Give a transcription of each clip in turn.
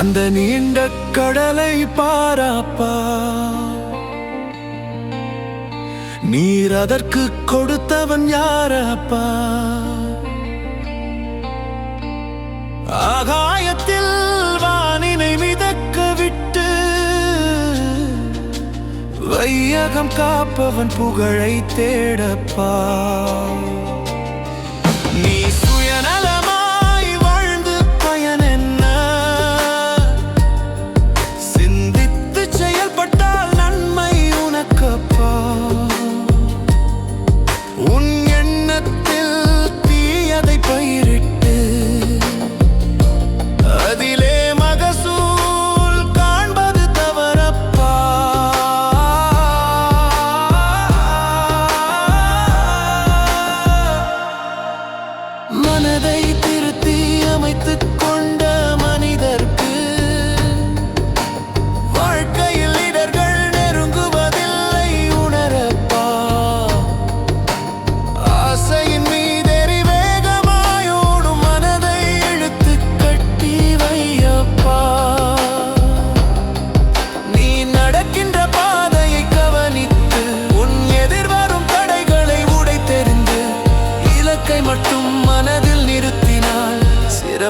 அந்த நீண்ட கடலை பாராப்பா. நீர் அதற்கு கொடுத்தவன் யாரப்பா? ஆகாயத்தில் வானினை மிதக்க விட்டு வையகம் காப்பவன் புகழை தேடப்பா. உன் எண்ணத்தில் தீயதை பயிரிட்டு அதிலே மகசூல் காண்பது தவறப்பா. மனதை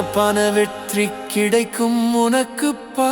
சிறப்பான வெற்றி கிடைக்கும் உனக்குப்பா